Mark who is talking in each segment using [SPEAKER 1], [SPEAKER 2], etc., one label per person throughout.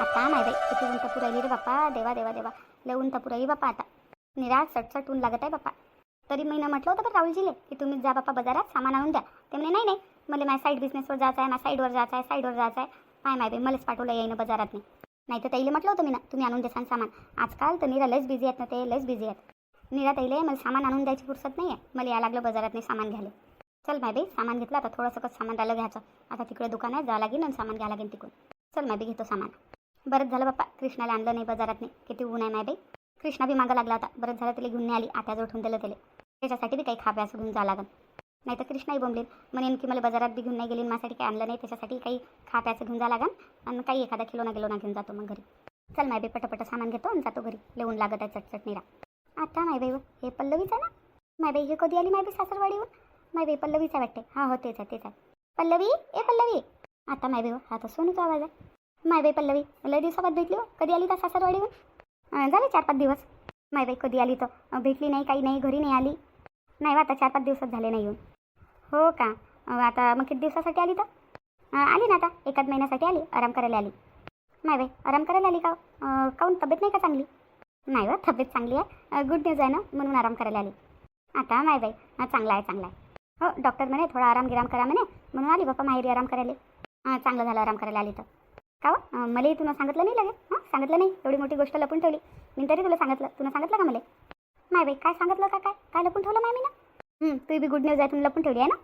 [SPEAKER 1] आता माय बाई किती उंट तपू रे बाप्पा. देवा देवा देवा. लय ऊन पुराई राहिली बाप्पा आता. निराळ सटसट ऊन लागत आहे बाप्पा. तरी मी म्हटलं होतं पण राहुलजीले की तुम्ही जा बाप्पा बाजारात सामान आणून द्या. ते म्हणे नाही नाही मला माझ्या साईड बिझनेसवर जायचं आहे माझ्या साईडवर जायचं आहे साईडवर जायचं आहे. पाय माय बाई मलाच पाठवलं येईन बाजारात नाही नाही तर ताईले म्हटलं होतं मी ना तुम्ही आणून देसान सामान. आजकाल तर निरा लस बिझी आहेत ना ते लस बिझी आहेत. निरा ताईले मला सामान आणून द्यायची फुरसत नाही आहे मला या लागलं बाजारात नाही सामान घ्यायला. चल माय बाई सामान घेतलं आता थोडंसं कसं सामान राहिलं घ्यायचं. आता तिकडे आहे जावं लागेल आणि सामान घ्यावं लागेल तिकडून. चल माय बाई घेतो सामान. बरंच झालं बाप्पा कृष्णाला आणलं नाही बाजारात नाही किती ऊन आहे नाही बाई. कृष्णा बी मागं लागला होता बरंच झालं त्याला घेऊन नाही आली आत्याजवळ ठेवून दिलं त्याला. त्याच्यासाठी बी काही खाप्यास घेऊन जा लागन. नाही तर कृष्णाही बोंबलेल. म्हणेन की मला बाजारात बी घेऊन नाही गेली माझ्यासाठी काही आणलं नाही. त्याच्यासाठी काही खाप्याचं घेऊन जा लागन. आणि काही एखादा किलो ना किलो ना घेऊन जातो मग घरी. चल माय बाई पटापट सामान घेतो आणि जातो घरी. लिहून लागत आहे चटचटणीला आता माय बाई हो, हे पल्लवीच आहे ना? माय बाई हे कधी आली माय बाई सासरवाडीवर माय बाई पल्लवीच आहे वाटते हां हो तेच आहे तेच आहे. पल्लवी ए पल्लवी. आता माय बाई हो, हा तर सोनूचा आवाज आहे. माय बाई पल्लवी लय दिवसाबाद भेटली हो. कधी आली तर सासरवाडीवर झाले चार पाच दिवस. माय बाई कधी आली तर? भेटली नाही काही नाही घरी नाही आली. नाही बा, आता चार पाच दिवसात झाले नाही येऊन. हो का? आता मग किती दिवसासाठी आली तर? आली ना आता. एकाच महिन्यासाठी आली आराम करायला आली. नाही बाई आराम करायला आली का हो? काऊन काहून तब्येत नाही का चांगली? नाही बा तब्येत चांगली आहे. गुड न्यूज आहे ना म्हणून आराम करायला आली. आता नाही बाई चांगला आहे चांगला आहे. हो डॉक्टर म्हणे थोडा आराम गिराम करा म्हणे म्हणून आली बाप्पा माहेरी आराम करायला. चांगलं झालं आराम करायला आली तर. का मला मलाही तुला सांगितलं नाही लगे हां? सांगितलं नाही? एवढी मोठी गोष्ट लपून ठेवली. मी तरी तुला सांगितलं. तुला सांगितलं का मला? माय बाई काय सांगितलं का काय? काय लपून ठेवलं माय मी ना तू बी गुड न्यूज आहे तुम्ही लपून ठेवली आहे ना?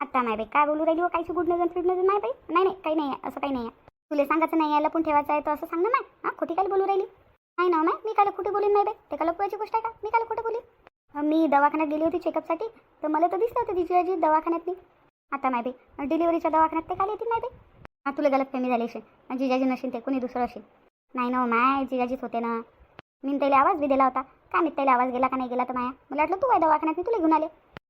[SPEAKER 1] आता माय बाई काय बोलू राहिली हो? कायची गुड न्यूज आणि फिड न्यूज माय बाई? नाही नाही काही नाही आहे असं काही नाही आहे. तुला सांगायचं नाही आहे लपून ठेवायचं आहे तर असं सांग ना माय. हां खोटी काय बोलू राहिली? नाही ना हो माय मी काल खोटी बोलीन नाही बाई? ते का लपवायची गोष्ट आहे का? मी काल कुठे बोलीन? मी दवाखान्यात गेली होती चेकअपसाठी तर मला तर दिसलं होतं तिची आजी दवाखान्यातली. आता माय बाई डिलिव्हरीच्या दवाखान्यात ते काल येतील माय बाई? हां तुला गलत फेमी झाली असेल. जिजाजी नसेल ते कोणी दुसरं असेल. नाही ना हो माय जिजाजीच होते ना. मी त्याला आवाज बी दिला होता. का मी त्याला आवाज गेला का नाही गेला तर माया? मला वाटलं तू काय दवाखान्यात मी तुला घेऊन आले.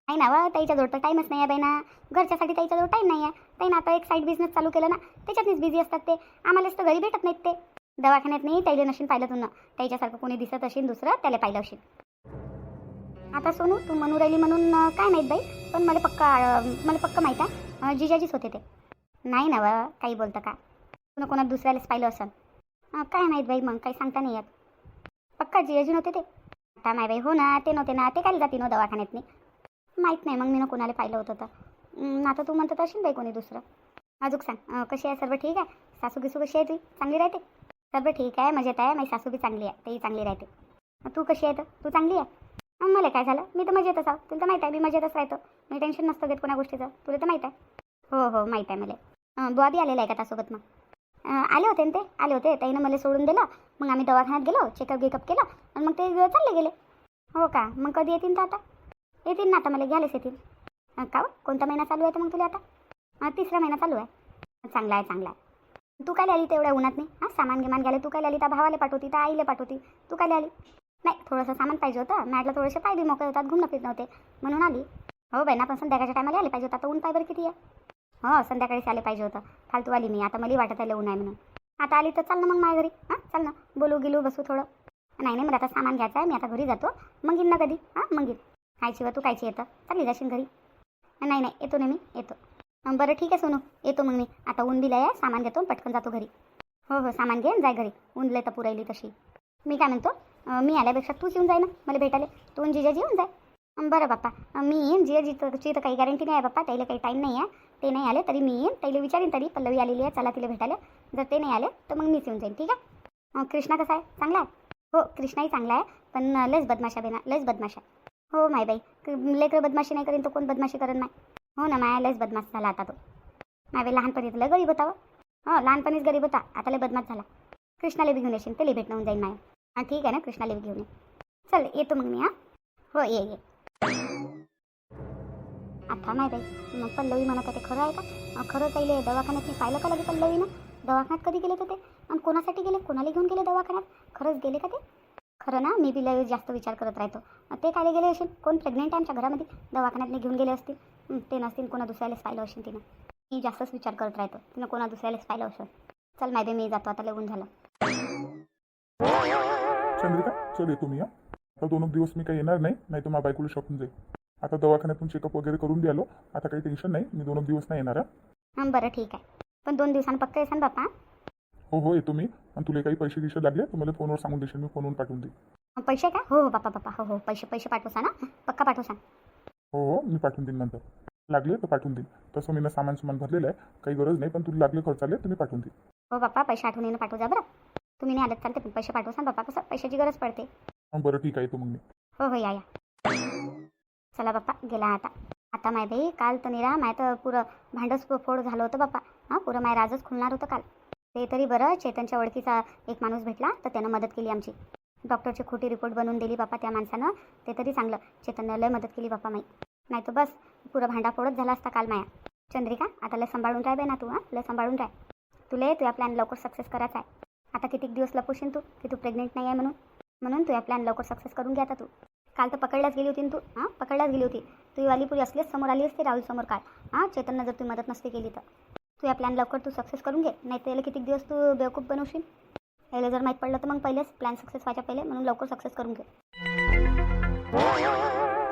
[SPEAKER 1] नाही ना व ताईच्या तर टाईमच नाही आहे बाई ना. घरच्यासाठी ताईच्या जोड टाईम नाही आहे. ताई ना आता एक साईड बिझनेस चालू केलं ना त्याच्यातच बिझी असतात ते. आम्हालाच तर घरी भेटत नाहीत ते. दवाखान्यात नाही ताईले नशीन पाहिलं तू ना त्याच्यासारखं कोणी दिसत असेल दुसरं त्याला पाहिलं असेल आता सोनू तू म्हणू राहिली म्हणून काय माहीत बाई. पण मला पक्का मला पक्का माहीत आहे. जिजाजीच होते ते. नाही ना व काही बोलतं का? कुणा कोणा दुसऱ्यालाच पाहिलं असं काय माहीत बाई मग काही सांगता नाही येत. पक्का जी अजून होते ते. आता माय बाई हो ना ते नव्हते ना ते काय जाते ना दवाखान्यात नाही माहीत नाही मग मी ना कोणाला पाहिलं होतं तर. आता तू म्हणतात असेल बाई कोणी दुसरं. अजून सांग कशी आहे सर्व ठीक आहे? सासू गिसू कशी आहे ती चांगली राहते? सर्व ठीक आहे मजेत आहे माझी सासू बी चांगली आहे तेही चांगली राहते. तू कशी आहे तर? तू चांगली आहे? मला काय झालं? मी तर मजेतच आहो तुला तर माहीत आहे मी मजेतच राहतो. मी टेन्शन नसतं घेत कोणा गोष्टीचं तुला तर माहीत आहे. हो हो माहीत आहे मला. अं, बी आलेला आहे का त्यासोबत मग? आले होते ना ते? आले होते. ताईनं मला सोडून दिलं. मग आम्ही दवाखान्यात गेलो चेकअप गेकअप केलं आणि मग ते चालले गेले. हो का? मग कधी येतील तर आता? येतील ना आता मला घ्यायलाच येतील. का कोणता महिना चालू आहे तर मग तुला आता? तिसरा महिना चालू आहे. चांगला आहे चांगला आहे. तू काय आली तेवढ्या उन्हात नाही? हां सामान गिमान घ्यायला तू काय आली त्या भावाला पाठवती त्या आईला पाठवती. तू काय आली? नाही थोडंसं सामान पाहिजे होतं. मॅडला थोडेसे पाय बी मोकळे होतात घुमणं फिरणं होते. म्हणून आली. हो बाई ना पण संध्याकाळच्या टायमाला आले पाहिजे होता. आता ऊन पायबर किती आहे? हो, हं संध्याकाळीच आले पाहिजे होतं. फालतू आली मी. आता मला वाटत आलं ऊन आहे म्हणून. आता आली तर चाल ना मग माझ्या घरी. हां चाल ना. बोलू गिलू बसू थोडं. नाही नाही मला आता सामान घ्यायचं आहे. मी आता घरी जातो. मग येईन ना कधी? हां मग येईन. खायची व तू कायची येतं? चालली जाशील घरी. नाही नाही येतो ना मी. येतो. बरं ठीक आहे सोनू. येतो मग मी. आता ऊन दिलं आहे सामान घेतो पटकन जातो घरी. हो हो सामान घे जाय घरी. ऊन लय तर पुरायली तशी. मी काय म्हणतो? मी आल्यापेक्षा तूच येऊन जाय ना. मला भेटायला. तू जिजाजी येऊन जाय. बरं बाप्पा. मी येईन. जिजाजीची तर काही गॅरंटी नाही आहे बाप्पा. त्याला काही टाईम नाही आहे. ते नाही आले तरी मी येईन. त्याला विचारीन तरी पल्लवी आलेली आहे चला तिला भेटायला. जर ते नाही आले तर मग मीच येऊन जाईन ठीक आहे? कृष्णा कसा आहे? चांगला आहे? हो कृष्णाही चांगला आहे पण अं, लयच बदमाशा बेना लयच बदमाशा हो माय बाई क- लेकरं बदमाशी नाही करीन तर कोण बदमाशी करेन नाही हो ना माया लयच बदमाश झाला आता तो. माय बाई लहानपणी तुला गरीब होता हो. हो लहानपणीच गरीब होता आता लय बदमाश झाला. कृष्णाला बी घेऊन येशील त्याला भेटणं होऊन जाईन माया. हां ठीक आहे ना कृष्णाला बी घेऊन ये. चल येतो मग मी हां. हो ये ये. आता नाही बाई मग पल्लवी म्हणत आहे ते खरं आहे का खरं पहिले दवाखान्यात मी पाहिलं का लगे पल्लवीनं दवाखान्यात कधी गेले तर ते आणि कोणासाठी गेले कोणाला घेऊन गेले दवाखान्यात खरंच गेले का ते खरं ना मी बी लय जास्त विचार करत राहतो ते काय गेले असेल कोण प्रेग्नेंट आहे आमच्या घरामध्ये दवाखान्यात घेऊन गेले असतील ते नसतील कोणा दुसऱ्यालाच पाहिलं असेल तिनं मी जास्तच विचार करत राहतो तिनं कोणा दुसऱ्यालाच पाहिलं असेल चल माहिती मी जातो आता लगून झालं
[SPEAKER 2] चंद्रिका चल येतो मी हा दोन दिवस मी काही येणार नाही नाही तर माझ्या बायकोला शॉपिंग जाईल आता दवाखान्यातून चेकअप वगैरे करून द्यालो. आता काही टेन्शन नाही. मी दोन दिवस नाही येणार हा.
[SPEAKER 1] बरं ठीक आहे. पण दोन दिवसांनी पक्का येसान बाप्पा
[SPEAKER 2] हो? हो येतो मी. आणि तुला काही पैसे गिसे लागले तर मला फोनवर सांगून देशील. मी फोनवर पाठवून दे
[SPEAKER 1] पैसे का हो हो बापा बापा हो हो पैसे पैसे पाठवसा ना पक्का पाठवसा
[SPEAKER 2] हो हो मी पाठवून देईन नंतर. लागले तर पाठवून देईन. तसं मी ना सामान सुमान भरलेलं आहे. काही गरज नाही पण तुला लागले खर्च आले तर मी पाठवून देईन.
[SPEAKER 1] हो बापा पैसे आठवून येणं पाठवू जा बरं. तुम्ही नाही आलं चालते पण पैसे पाठवसान बापा कसं? पैशाची गरज पडते.
[SPEAKER 2] हां बरं ठीक आहे. येतो मग मी.
[SPEAKER 1] हो हो या या. चला बाप्पा गेला आता. आता माय बाई काल तर निरा माय तर पुरं भांडस फोड झालं होतं बाप्पा. हां पुरं माय राजच खुलणार होतं काल. ते तरी बरं चेतनच्या ओळखीचा एक माणूस भेटला तर त्यानं मदत केली आमची. डॉक्टरची खोटी रिपोर्ट बनवून दिली बाप्पा त्या माणसानं ते तरी चांगलं. चेतननं लय मदत केली बाप्पा माई. नाही तर बस पुरं भांडाफोडच झाला असता काल माया. चंद्रिका आता लय सांभाळून राह बे ना तू हां? लय सांभाळून राह तुला तुझ्या प्लॅन लवकर सक्सेस करायचा आहे. आता किती दिवस लपवशील तू की तू प्रेग्नेंट नाही आहे म्हणून? म्हणून तुझ्या प्लॅन लवकर सक्सेस करून घ्या आता तू. काल तर पकडल्याच गेली होती तू? हां? पकडल्याच गेली होती. तू वालीपुरी असलीच समोर आली असती राहुल समोर काल. हां? चेतननं जर तू मदत नसती केली तर. तू या प्लॅन लवकर तू सक्सेस करून घे. नाही तर याला किती दिवस तू बेवकूफ बनवशील? याला जर माहीत पडलं तर मग पहिलेच प्लॅन सक्सेस व्हायच्या पहिले म्हणून लवकर सक्सेस करून घे.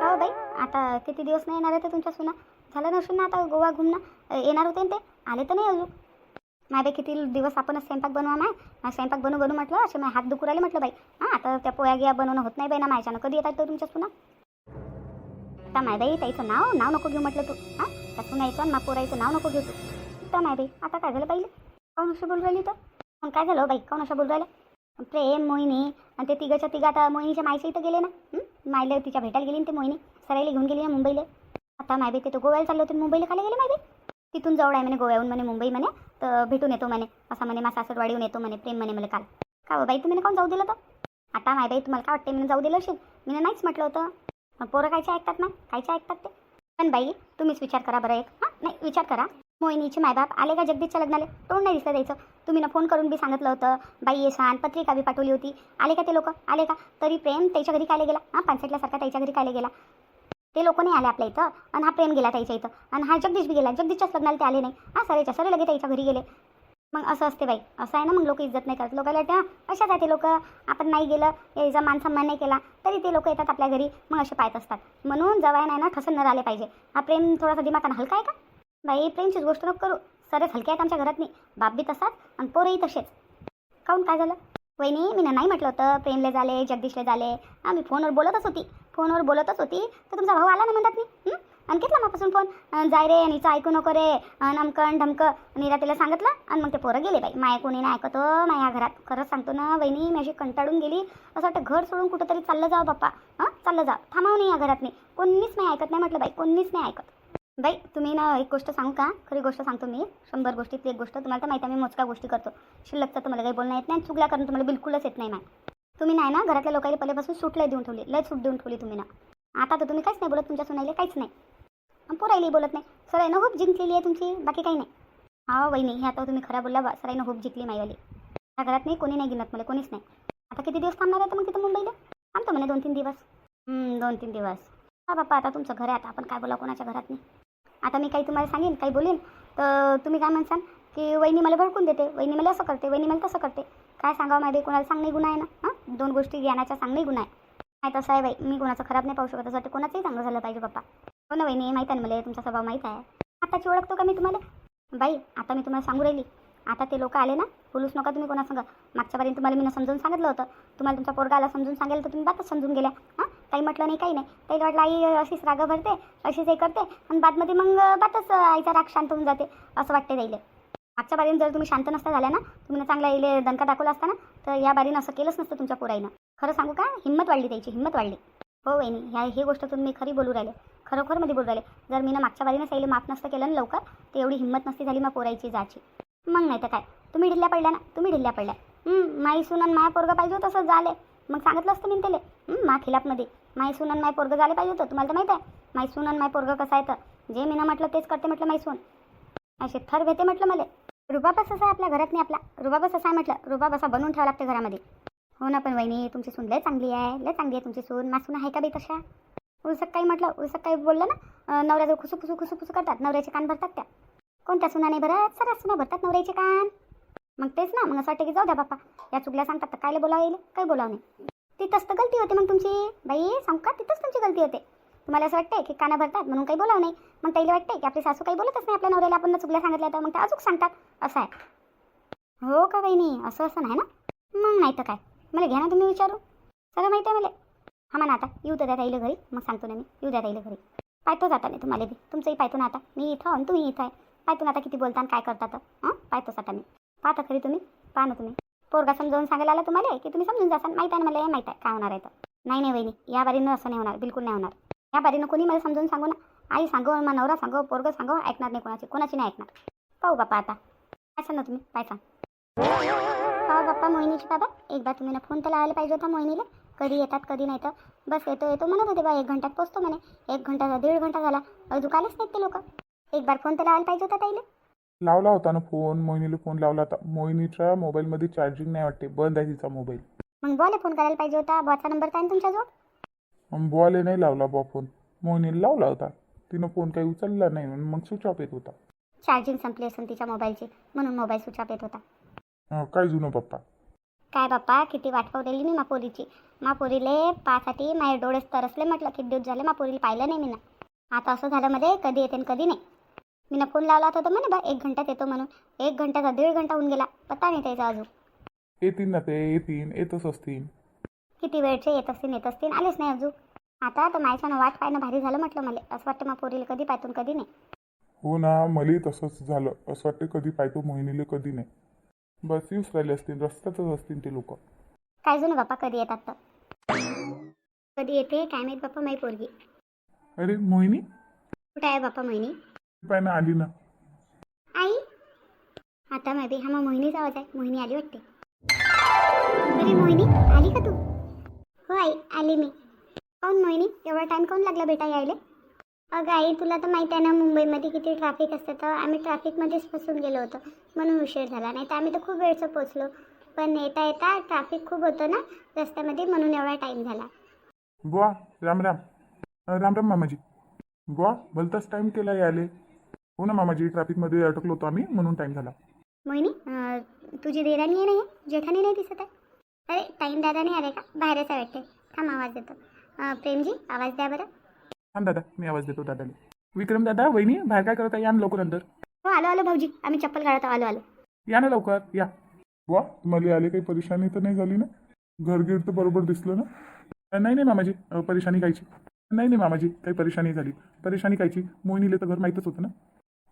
[SPEAKER 1] हो बाई? आता किती दिवस नाही येणार आहे तर तुमच्या सुना? झालं नसून ना आता गोवा घुमणं? येणार होते ना ते? आले तर नाही अजून. नाही बाई किती दिवस आपणच स्वयंपाक बनवा माय? स्वयंपाक बनू बनू म्हटलं असे माझे हात दुखू राहिले म्हटलं बाई. हां आता त्या पोया गिया बनवणं होत नाही बाई ना माझ्यानं कधी येतात तर तुमच्या पुन्हा? आता माय बाई त्याचं नाव नाव नको घेऊ म्हटलं तू. हां त्या सुनायचं आणि मा पोरायचं नाव नको घेऊ तू. तर माय बाई आता काय झालं पाहिजे काऊन असं बोलू राहिली तर? मग काय झालं हो बाई? काऊन असं बोलू राहिलं प्रेम मोहिनी आणि ते तिघाच्या तिघा आता मोहिनीच्या मायच्या इथं गेले ना? मायले मायला तिच्या भेटायला गेली ते मोहिनी? सरायला घेऊन गेली ना मुंबईला? आता माय बाई ते तर गोव्याला चाललं होते मुंबईला खाली गेले माय बाई? तिथून जवळ आहे म्हणे गोव्याहून म्हणे मुंबई म्हणे तर भेटून येतो म्हणे. असा म्हणे मा सासरवाडीहून येतो म्हणे प्रेम म्हणे मला काल. का हो बाई तुम्ही काऊन जाऊ दिलं तर? आता माय बाई तुम्हाला काय वाटते मी जाऊ दिलं असेल? मी नाहीच म्हटलं होतं. मग पोरं कायचे ऐकतात ना कायचे ऐकतात ते? पण बाई तुम्हीच विचार करा बरं एक. हां नाही विचार करा. मोहिनीचे मायबाप आले का जगदीशच्या लग्नाला? तोंड नाही दिसलं द्यायचं तुम्ही ना फोन करून बी सांगितलं होतं. बाई ये छान पत्रिका बी पाठवली होती. आले का ते लोक? आले का? तरी प्रेम त्याच्या घरी कायले गेला? हां पानसेटल्यासारखा त्याच्या घरी कायले गेला? ते लोक नाही आले आपल्या इथं. आणि हा प्रेम गेला त्याच्या इथं. आणि हा जगदीश बी गेला. जगदीशच्याच लग्नाला ते आले नाही. हा सरेच्या सरे लगे त्याच्या घरी गेले. मग असं असते बाई. असं आहे ना मग लोक इज्जत नाही करत. लोकांना त्या अशाच आहे ते लोक. आपण नाही गेलं याचा मानसन्मान नाही केला तरी ते लोक येतात आपल्या घरी. मग असे पाहत असतात. म्हणून जवाय नाही ना ठसन न आले पाहिजे. हा प्रेम थोडासा दिमागानं हलका आहे का? बाई प्रेमचीच गोष्ट नको करू. सरेच हलके आहेत आमच्या घरात नाही बाप बी तसाच आणि पोरही तसेच. काऊन काय झालं? वहिनी मी नाही म्हटलं होतं. प्रेमले झाले जगदीशले झाले. आम्ही मी फोनवर बोलतच होती. फोनवर बोलतच होती. तर तुमचा भाऊ आला ना म्हणतात मी? आणि घेतला मापासून फोन? जाय रे आणि ऐकू नको रे. नमकन ढमकं. नीरा तिला सांगितलं आणि मग ते पोरं गेले बाई. माया कोणी नाही ऐकतो हो, माया घरात. खरंच सांगतो ना वहिनी मी अशी कंटाळून गेली. असं वाटतं घर सोडून कुठंतरी चाललं जावं बाप्पा. हां? चाललं जा थांबावं नाही या घरात नाही कोणीच नाही ऐकत नाही म्हटलं बाई. कोणीच नाही ऐकत. बाई तुम्ही ना एक गोष्ट सांगू का? खरी गोष्ट सांगतो मी. शंभर गोष्टीतली एक गोष्ट. तुम्हाला तर माहिती आहे मी मोजक्या गोष्टी करतो. शिल्लकचं तुम्हाला काही बोलणं येत नाही आणि चुगल्या तुम्हाला बिलकुलच येत नाही मॅम तुम्ही नाही ना घरातल्या लोकांनी पहिल्यापासून सूट लय देऊन ठेवली लय सूट देऊन ठेवली तुम्ही ना. आता तर तुम्ही काहीच नाही बोलत तुमच्या सुनाईला काहीच नाही. आणि बोलत नाही. सराईनं खूप जिंकलेली आहे तुमची बाकी काही नाही. हा वहिनी हे आता तुम्ही खरं बोलला बा सराईनं खूप जिंकली माईवाली. ह्या घरात नाही कोणी नाही गिनत मला कोणीच नाही. आता किती दिवस थांबणार आहे तर मग तिथं मुंबईला? थांबतो म्हणे दोन तीन दिवस. दोन तीन दिवस. हा बाप्पा आता तुमचं घर आहे आता आपण काय बोला कोणाच्या घरात नाही. आता मी काही तुम्हाला सांगेन काही बोलेन. तर तुम्ही काय म्हणसान की वहिनी मला भडकून देते वहिनी मला असं करते वहिनी मला तसं करते. काय सांगावं माहिती? कोणाला सांगणे गुन्हा आहे ना? हां? दोन गोष्टी ज्ञानाच्या सांगणे गुन्हा आहे. नाही तसं आहे बाई. मी कोणाचं खराब नाही पाहू शकत. असं कोणाचंही चांगलं झालं पाहिजे पप्पा. हो ना वहिनी माहीत आहे ना मला? तुमचा स्वभाव माहीत आहे. आताची ओळखतो का मी तुम्हाला? बाई आता मी तुम्हाला सांगू राहिली. आता ते लोक आले ना? बोलूच नका तुम्ही कोणा सांगा मागच्या तुम्हाला मी समजून सांगितलं होतं. तुम्हाला तुमच्या पोरगाला समजून सांगेल तर तुम्ही बातच समजून गेल्या. हां? काही म्हटलं नाही काही नाही. काही वाटलं आई अशीच राग भरते अशीच हे करते. आणि बादमध्ये मग बातच आईचा राग शांत होऊन जाते असं वाटते जाईल मागच्या बारीनं जर तुम्ही शांत नसता झाल्या ना तुम्ही चांगला इले दणका दाखवला असता ना तर या बारीनं असं केलंच नसतं तुमच्या पोराईनं. खरं सांगू का? हिंमत वाढली त्याची हिंमत वाढली. हो वहिनी ह्या ही गोष्ट तुम्ही खरी बोलू राहिले. खरोखरमध्ये बोलू राहिले. जर मी ना मागच्या बारीनं साईले माफ नसतं केलं ना लवकर तर एवढी हिंमत नसती झाली मग पोरायची जायची मग नाही तर काय? तुम्ही ढिल्ल्या पडल्या ना? तुम्ही ढिल्ल्या पडल्या. माई सुनन माया पोरगं पाहिजे होतं तसं झाले मग सांगितलं असतं मी त्याला मा खिलाफमध्ये. माई सुनन माय पोरगं झाले पाहिजे होतं तुम्हाला तर माहीत आहे. माई सुनन माय पोरगं कसं आहे तर? जे मी ना म्हटलं तेच करते म्हटलं माई सून. असे थर भेटे म्हटलं मला. रुबाबच असा आहे आपल्या घरात नाही आपला रुबाबच असा आहे म्हटलं रुबाब असा बनवून ठेवा लागते घरामध्ये. हो ना पण वहिनी तुमची सून लय चांगली आहे लय चांगली आहे तुमची सून. मासून आहे का बाई तशा? उलसक काही म्हटलं उलसक काही बोललं ना नवऱ्याजवळ नवऱ्याचं खुसू खुसू खुसू खुसू करतात नवऱ्याचे कान भरतात त्या. कोणत्या सुना नाही भरत सर सुना भरतात नवऱ्याचे कान. मग तेच ना मग असं वाटतं की जाऊ द्या बापा या चुकल्या सांगतात तर कायले बोलावं येईल काही बोलावं नाही. तिथंच तर गलती होते मग तुमची? बाई सांग का? तिथंच तुमची गलती होते. तुम्हाला असं वाटतंय की काना भरतात म्हणून काही बोलावं नाही. मग त्याला वाटते की आपली सासू काही बोलतच नाही आपल्या नवऱ्याला आपण चुकल्या सांगितल्या तर मग ते अजून सांगतात. असं आहे. हो का काही नाही असं असं नाही ना? मग नाही तर काय? मला घ्या ना तुम्ही विचारू सगळं माहिती आहे मला. हा म्हणा आता येऊ तर द्या ताईला घरी. मग सांगतो ना मी. येऊ द्या ताईला घरी. पाहतोच आता नाही तुम्हाला बी. तुमचंही पाहतो ना आता. मी इथं आणि तुम्ही इथं आहे. पाहतो ना आता किती बोलता आणि काय करतात हां? पाहतोच आता मी. पाहता खरी तुम्ही. पाहा ना तुम्ही. पोरगा समजावून सांगायला आला तुम्हाला की तुम्ही समजून जासान. माहीत आहे ना मला हे माहीत आहे. काय होणार आहे तर. नाही नाही वहिनी. या बारीनं असं नाही होणार. बिलकुल नाही होणार. या बारीनं कोणी मला समजून सांगू ना? आई सांगो मा नवरा सांगो पोरगं सांगो ऐकणार नाही कोणाची. कोणाची नाही ऐकणार. पाहू बापा आता. काय सांग ना तुम्ही? काय सांग? हा बाप्पा मोहिनीची बाबा. एकदा तुम्ही ना फोन तर लावायला पाहिजे होता मोहिनीला. कधी येतात कधी नाही तर. बस येतो येतो म्हणत होते बा एक घंट्यात पोचतो म्हणे. एक घंटा दीड घंटा झाला. अजून आलेच नाहीत ते लोक. एक बार फोन तर लावायला पाहिजे होता ताईले.
[SPEAKER 2] लावला होता ना फोन मोहिनीला फोन लावला होता. मोहिनीच्या मोबाईलमध्ये चार्जिंग नाही वाटते. बंद आहे तिचा मोबाईल.
[SPEAKER 1] मग बोले फोन करायला पाहिजे होता. बॉचा नंबर काय तुमच्याजवळ?
[SPEAKER 2] बुवाले नाही लावला बुवा फोन मोहिनीला लावला होता. तिनं फोन काही उचलला नाही म्हणून मग स्विच ऑफ येत होता.
[SPEAKER 1] चार्जिंग संपली असेल तिच्या मोबाईलची म्हणून मोबाईल स्विच ऑफ येत होता.
[SPEAKER 2] अं, काय जुनं पप्पा?
[SPEAKER 1] काय बाप्पा किती वाट पावलेली मी मापोरीची मापोरीले पासाठी माझे डोळेच तरसले म्हटलं किती दिवस झाले मापोरीला पाहिलं नाही मी ना. आता असं झालं मध्ये कधी येते आणि कधी नाही. मी फोन लावला होता तर म्हणे बा एक घंट्यात येतो म्हणून. एक घंट्याचा दीड घंटा होऊन गेला. पत्ता नाही त्याचा अजून.
[SPEAKER 2] येतील ना ते येतील येतच असतील
[SPEAKER 1] किती वेळचे येत असतील येत असतील आलेच नाही अजून. आता तर माझ्यानं वाट पाहणं भारी झालं म्हटलं मला. असं वाटतं मापोरीला कधी पाहतून कधी नाही.
[SPEAKER 2] हो ना मलाही तसंच झालं. असं वाटतं कधी पाहतो मोहिनीला कधी नाही. बस येऊच राहिले असतील रस्त्यातच असतील ते लोक.
[SPEAKER 1] काय जुनं बाप्पा कधी येतात तर? कधी येते काय माहीत बाप्पा माही पोरगी.
[SPEAKER 2] अरे मोहिनी?
[SPEAKER 1] कुठे आहे बाप्पा मोहिनी?
[SPEAKER 2] पाय ना आली ना.
[SPEAKER 1] आई? आता माहिती हा मग मोहिनीचा आवाज आहे. मोहिनी आली वाटते. अरे मोहिनी आली का तू? हो आई आली मी. काऊन मोहिनी? एवढा टाईम काऊन लागला बेटा यायला? अगं आई तुला तर माहिती आहे ना मुंबईमध्ये किती ट्रॅफिक असतं. तर आम्ही ट्रॅफिकमध्येच फसून गेलो होतो. म्हणून उशीर झाला. नाही तर आम्ही तर खूप वेळचं पोचलो पण येता येता ट्रॅफिक खूप होतं ना रस्त्यामध्ये म्हणून एवढा टाईम झाला.
[SPEAKER 2] बुवा राम राम. अं, राम राम मामाजी. बुवा भलताच टाईम केला यायले. हो ना मामाजी ट्रॅफिकमध्ये अटकलो होतो आम्ही म्हणून टाईम झाला.
[SPEAKER 1] मोहिनी अं, तुझी देराणी आहे नाही जेठाणी नाही दिसत आहे? अरे टाईम दादा नाही आले का? बाहेरच आहे वाटते. थांब आवाज देतो. अं, प्रेमजी आवाज द्या बरं.
[SPEAKER 2] हा दादा मी आवाज देतो दादाला. विक्रम दादा वहिनी बाहेर काय करत आहे या ना लवकर अंदर
[SPEAKER 1] हो आलो आलो भाऊजी. आम्ही चप्पल काढत आलो आलो.
[SPEAKER 2] या ना लवकर या. बुवा तुम्हाला आले काही परेशानी तर नाही झाली ना? घरगीर तर बरोबर दिसलं ना? नाही नाही मामाजी. अं, परेशानी कायची नाही नाही मामाजी काही परेशानी झाली. परेशानी कायची मोहिनीले तर घर माहीतच होतं ना?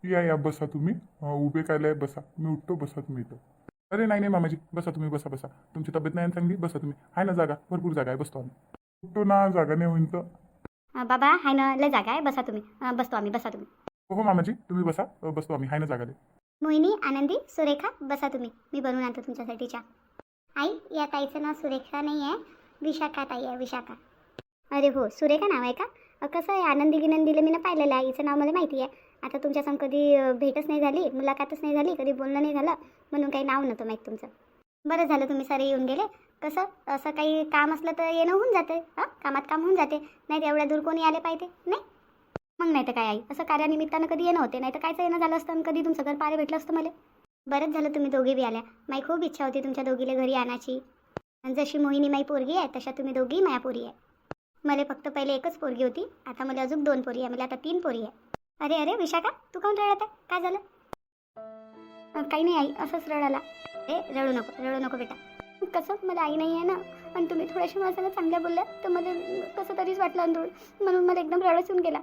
[SPEAKER 2] या या बसा तुम्ही. अं, उभे कायला बसा. मी उठतो बसा तुम्ही इथं. अरे नाही नाही मामाजी बसा तुम्ही बसा बसा. तुमची तब्येत नाही चांगली बसा तुम्ही. आहे ना जागा भरपूर जागा आहे बसतो आम्ही. उठतो ना जागा नाही होईन तर?
[SPEAKER 1] अं, बाबा हाय ना लय जागा आहे बसा तुम्ही. अं, बसतो आम्ही बसा तुम्ही.
[SPEAKER 2] हो मामाजी तुम्ही बसा अं, बसतो आम्ही आहे ना जागा दे.
[SPEAKER 1] मोहिनी आनंदी सुरेखा बसा तुम्ही. मी बनवून आणतो तुमच्यासाठी चहा. आई या ताईचं नाव सुरेखा नाही आहे विशाखा ताई आहे विशाखा. अरे हो सुरेखा नाव आहे का? कसं आहे आनंदी गिनंदीला मी ना पाहिलेलं आहे. हिचं नाव मला माहिती आहे. आता तुमच्या संग कधी भेटच नाही झाली मुलाखतच नाही झाली कधी बोलणं नाही झालं म्हणून काही नाव नव्हतं माहीत तुमचं. बरं झालं तुम्ही सारे येऊन गेले. कसं असं काही काम असलं तर येणं होऊन जाते. हां कामात काम होऊन जाते. नाही तर एवढ्या दूर कोणी आले पाहिजे नाही? मग नाही तर काय आई? असं कार्यानिमित्तानं कधी येणं होते नाही तर कायचं येणं झालं असतं आणि कधी तुमचं घर पारे भेटलं असतं मला. बरंच झालं तुम्ही दोघे बी आल्या. माई खूप इच्छा होती तुमच्या दोघीला घरी आणायची. आणि जशी मोहिनी माई पोरगी आहे तशा तुम्ही दोघी माया पोरी आहे. मला फक्त पहिले एकच पोरगी होती. आता मला अजून दोन पोरी आहे. मला आता तीन पोरी आहे. अरे अरे विशाखा तू काऊन रडत आहे? काय झालं? काही नाही आई असंच रडाला ए रडू नको रडू नको बेटा. कसं? मला आई नाही आहे ना. आणि तुम्ही थोड्याशा माझ्या चांगल्या बोलल्या तर मला कसं तरीच वाटलं अंधूळ म्हणून मला एकदम रडच येऊन गेला.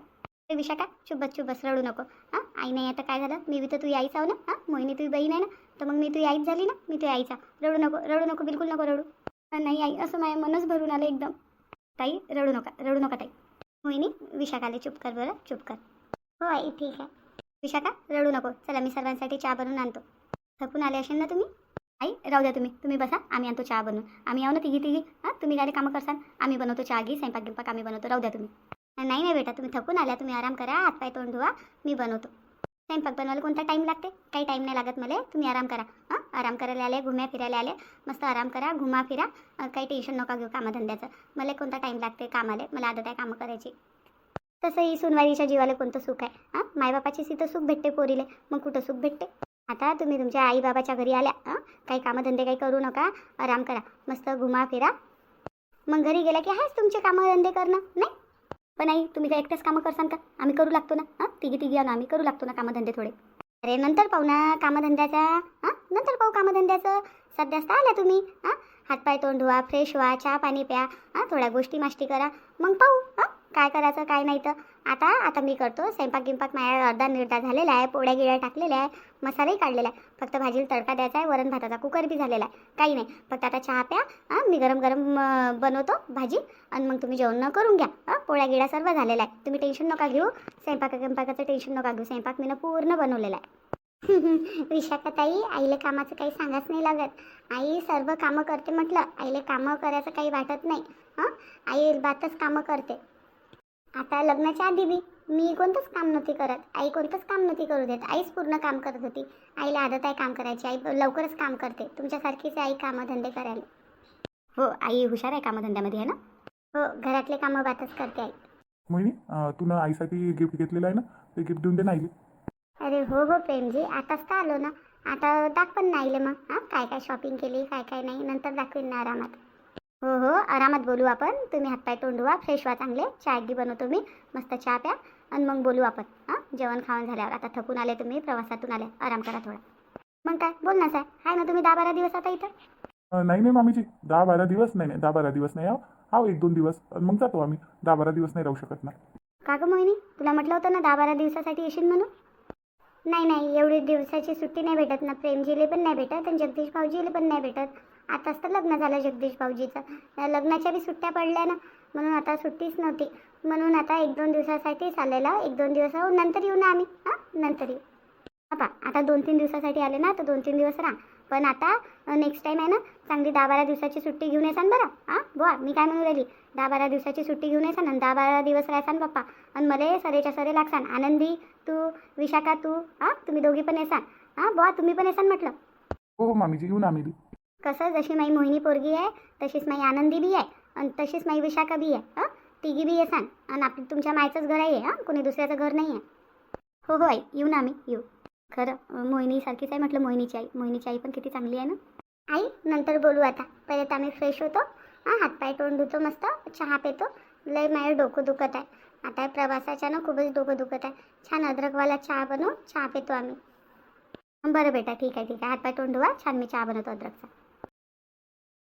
[SPEAKER 1] ए विशाखा चुबस चुबस रडू नको. हां आई नाही आता काय झालं? मी बी तर तुझी आईच आहो ना? हां मोहिनी तुझी बहीण आहे ना? तर मग मी तुझी आईच झाली ना? मी तुझी आईचा. रडू नको रडू नको बिलकुल नको रडू. नाही आई असं माझ्या मनच भरून आलं एकदम. ताई रडू नका रडू नका ताई. मोहिनी विशाखाले चुप कर बरं चुप कर. हो आई ठीक आहे. विशाखा रडू नको. चला मी सर्वांसाठी चहा बनवून आणतो. थकून आले असेल ना तुम्ही? आई राहू द्या तुम्ही. तुम्ही बसा आम्ही आणतो चहा बनवून. आम्ही आहो ना तिघी तिघी? हां तुम्ही गाडी कामं करसाल आम्ही बनवतो चहा घे स्वयंपाक गिंपाक आम्ही बनवतो. राहू द्या तुम्ही. नाही नाही बेटा तुम्ही थकून आल्या तुम्ही आराम करा. हातपाय तोंड धुवा. मी बनवतो. स्वयंपाक बनवायला कोणता टाईम लागते? काही टाईम नाही लागत मला. तुम्ही आराम करा. हां? आराम करायला आले घुम्या फिरायला आले. मस्त आराम करा घुमा फिरा. काही टेन्शन नका घेऊ कामधंद्याचं. मला कोणता टाईम लागते कामाला? मला आदत आहे कामं करायची. तसंही सुनवाईच्या जीवाला कोणतं सुख आहे? हां मायबापाची सिथं सुख भेटते पोरीले. मग कुठं सुख भेटते? आता तुम्ही तुमच्या आईबाबाच्या घरी आल्या. हां काही कामधंदे काही करू नका. आराम करा. मस्त घुमा फिरा. मग घरी गेला की आहेच तुमचे कामधंदे करणं नाही? पण आई तुम्ही काय एकटेच कामं करसान का? आम्ही करू लागतो ना? हां तिघी तिघी ना आम्ही करू लागतो ना कामधंदे थोडे? अरे नंतर पाहुणा कामधंद्याचा हां नंतर पाहू कामधंद्याचं. सध्याच तर आल्या तुम्ही हां? हातपाय तोंड धुवा फ्रेश व्हा चहा पाणी प्या हां? थोड्या गोष्टी माष्टी करा. मग पाहू हां? काय करायचं काय नाही तर. आता आता मी करतो. स्वयंपाक गिंपाक माझ्या अर्धा निर्धा झालेला आहे. पोळ्या गिळ्या टाकलेल्या आहे. मसालाही काढलेला आहे. फक्त भाजीला तडका द्यायचा आहे. वरण भाताचा कुकर बी झालेला आहे. काही नाही. फक्त आता चहा प्या हां? मी गरम गरम बनवतो भाजी. आणि मग तुम्ही जेवण करून घ्या हां? पोळ्या गिळ्या सर्व झालेला आहे तुम्ही टेन्शन नका घेऊ. स्वयंपाक गिंपाकाचं टेन्शन नका घेऊ. स्वयंपाक मीनं पूर्ण बनवलेला आहे. विशाखाताई आईला कामाचं काही सांगाच नाही लागत. आई सर्व कामं करते म्हटलं आईला कामं करायचं काही वाटत नाही. हां? आई बातच कामं करते. आता लग्नाच्या आधी बी मी कोणतंच काम नव्हती करत. आई कोणतंच काम नव्हती करू देत. आईच पूर्ण काम करत होती. आईला आदत आहे काम करायची. आई लवकरच काम करते. तुमच्यासारखीच आई कामधंदे करायला. हो आई हुशार आहे कामधंद्यामध्ये आहे ना? हो घरातले कामं बातच करते आई.
[SPEAKER 2] मोहिनी अं, तू ना आईसाठी गिफ्ट घेतलेलं आहे ना? ते गिफ्ट देऊन दे ना आईले.
[SPEAKER 1] अरे हो हो प्रेमजी आताच तर आलो ना. आता दाखवून ना आईले मग. हां काय काय शॉपिंग केली काय काय नाही. नंतर दाखवीन ना आरामात. हो हो आरामात बोलू आपण. तुम्ही हातपाय तोंड धुवा फ्रेश व्हा चांगले. अगदी बनवतो मी मस्त चहा प्या. आणि मग बोलू आपण. हां जेवण खावण झाल्यावर. आता थकून आले तुम्ही प्रवासातून आले. आराम करा थोडा. मग काय? बोल ना साहेब. आहे ना तुम्ही दहा बारा दिवस आता इथं?
[SPEAKER 2] नाही नाही मामीजी. दहा बारा दिवस? नाही नाही दहा बारा दिवस नाही आहो. एक दोन दिवस. मग जातो आम्ही. दहा बारा दिवस नाही राहू शकत ना.
[SPEAKER 1] का गं मोहिनी? तुला म्हटलं होतं ना दहा बारा दिवसासाठी येशील म्हणून? नाही नाही एवढी दिवसाची सुट्टी नाही भेटत ना. प्रेमजीले पण नाही भेटत आणि जगदीश भाऊजीले पण नाही भेटत. आताच तर लग्न झालं जगदीश भाऊजीचं. लग्नाच्या बी सुट्ट्या पडल्या ना. म्हणून आता सुट्टीच नव्हती. म्हणून आता एक दोन दिवसासाठीच आलेला एक दोन दिवस नंतर येऊ ना आम्ही. हां? नंतर येऊ. बाबा आता दोन तीन दिवसासाठी आले ना तर दोन तीन दिवस राहा. पण आता नेक्स्ट टाईम आहे ना चांगली दहा बारा दिवसाची सुट्टी घेऊन येसान बरं. हां? बुवा मी काय म्हणून राहिली? दहा बारा दिवसाची सुट्टी घेऊन येसान आणि दहा बारा दिवस राहसान पप्पा आणि मला सरेच्या सरे लागसान. आनंदी तू विशाखा तू हां? तुम्ही दोघी पण येसान. हां बुवा तुम्ही पण येसान म्हटलं.
[SPEAKER 2] हो हो मामीजी येऊ ना आम्ही बी.
[SPEAKER 1] कसं? जशी माई मोहिनी पोरगी आहे तशीच माई आनंदी बी आहे आणि तशीच माई विशाखा बी आहे हां? तिघी बी येसान. आणि आपली तुमच्या मायचंच घर आहे हां? कोणी दुसऱ्याचं घर नाही आहे. हो हो आई येऊ ना आम्ही येऊ. खरं अं, मोहिनीसारखीच आहे म्हटलं मोहिनीची आई. मोहिनीची आई पण किती चांगली आहे ना? आई नंतर बोलू आता. पहिले तर आम्ही फ्रेश होतो. हां हातपाय तोंड धुतो मस्त चहा पितो. लय माझं डोकं दुखत आहे. आता प्रवासाच्या ना खूपच डोकं दुखत आहे. छान अद्रकवाला चहा बनवू चहा पितो आम्ही. बरं बेटा ठीक आहे ठीक आहे. हातपाय तोंड धुवा छान मी चहा बनवतो अद्रकचा.